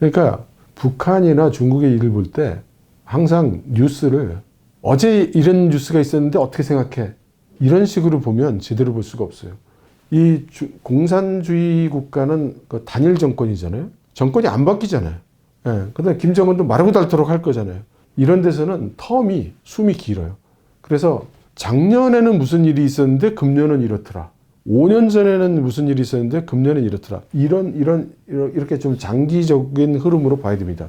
그러니까 북한이나 중국의 일을 볼 때 항상 뉴스를 어제 이런 뉴스가 있었는데 어떻게 생각해? 이런 식으로 보면 제대로 볼 수가 없어요. 이 주- 공산주의 국가는 그 단일 정권이잖아요. 정권이 안 바뀌잖아요. 예. 그다음에 김정은도 마르고 닳도록 할 거잖아요. 이런 데서는 텀이 숨이 길어요. 그래서 작년에는 무슨 일이 있었는데 금년은 이렇더라. 5년 전에는 무슨 일이 있었는데 금년은 이렇더라. 이런 이런 이렇게 좀 장기적인 흐름으로 봐야 됩니다.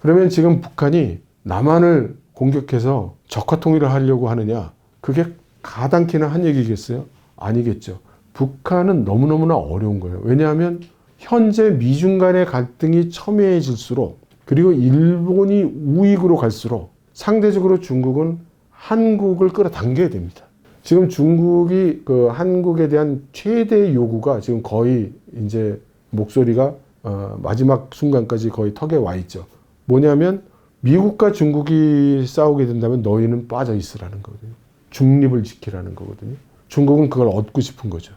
그러면 지금 북한이 남한을 공격해서 적화 통일을 하려고 하느냐? 그게 가당키나 한 얘기겠어요? 아니겠죠. 북한은 너무너무나 어려운 거예요. 왜냐하면 현재 미중 간의 갈등이 첨예해질수록 그리고 일본이 우익으로 갈수록 상대적으로 중국은 한국을 끌어당겨야 됩니다. 지금 중국이 그 한국에 대한 최대 요구가 지금 거의 이제 목소리가 어, 마지막 순간까지 거의 턱에 와 있죠. 뭐냐면 미국과 중국이 싸우게 된다면 너희는 빠져 있으라는 거거든요. 중립을 지키라는 거거든요. 중국은 그걸 얻고 싶은 거죠.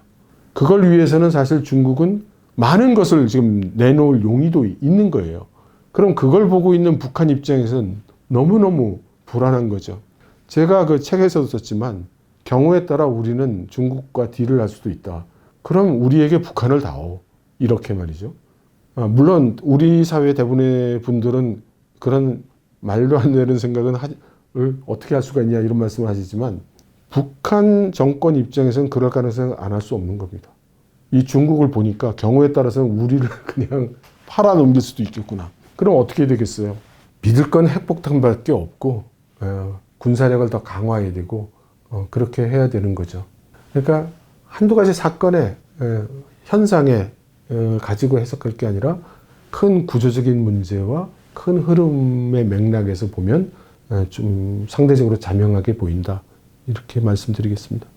그걸 위해서는 사실 중국은 많은 것을 지금 내놓을 용의도 있는 거예요. 그럼 그걸 보고 있는 북한 입장에서는 너무너무 불안한 거죠. 제가 그 책에서도 썼지만 경우에 따라 우리는 중국과 딜을 할 수도 있다. 그럼 우리에게 북한을 다오. 이렇게 말이죠. 아, 물론 우리 사회 대부분의 분들은 그런 말도 안 되는 생각은 하, 을 어떻게 할 수가 있냐 이런 말씀을 하시지만 북한 정권 입장에서는 그럴 가능성은 안 할 수 없는 겁니다. 이 중국을 보니까 경우에 따라서는 우리를 그냥 팔아 넘길 수도 있겠구나. 그럼 어떻게 되겠어요? 믿을 건 핵폭탄밖에 없고 어, 군사력을 더 강화해야 되고 어, 그렇게 해야 되는 거죠. 그러니까 한두 가지 사건의 에, 현상에 에, 가지고 해석할 게 아니라 큰 구조적인 문제와 큰 흐름의 맥락에서 보면 에, 좀 상대적으로 자명하게 보인다. 이렇게 말씀드리겠습니다.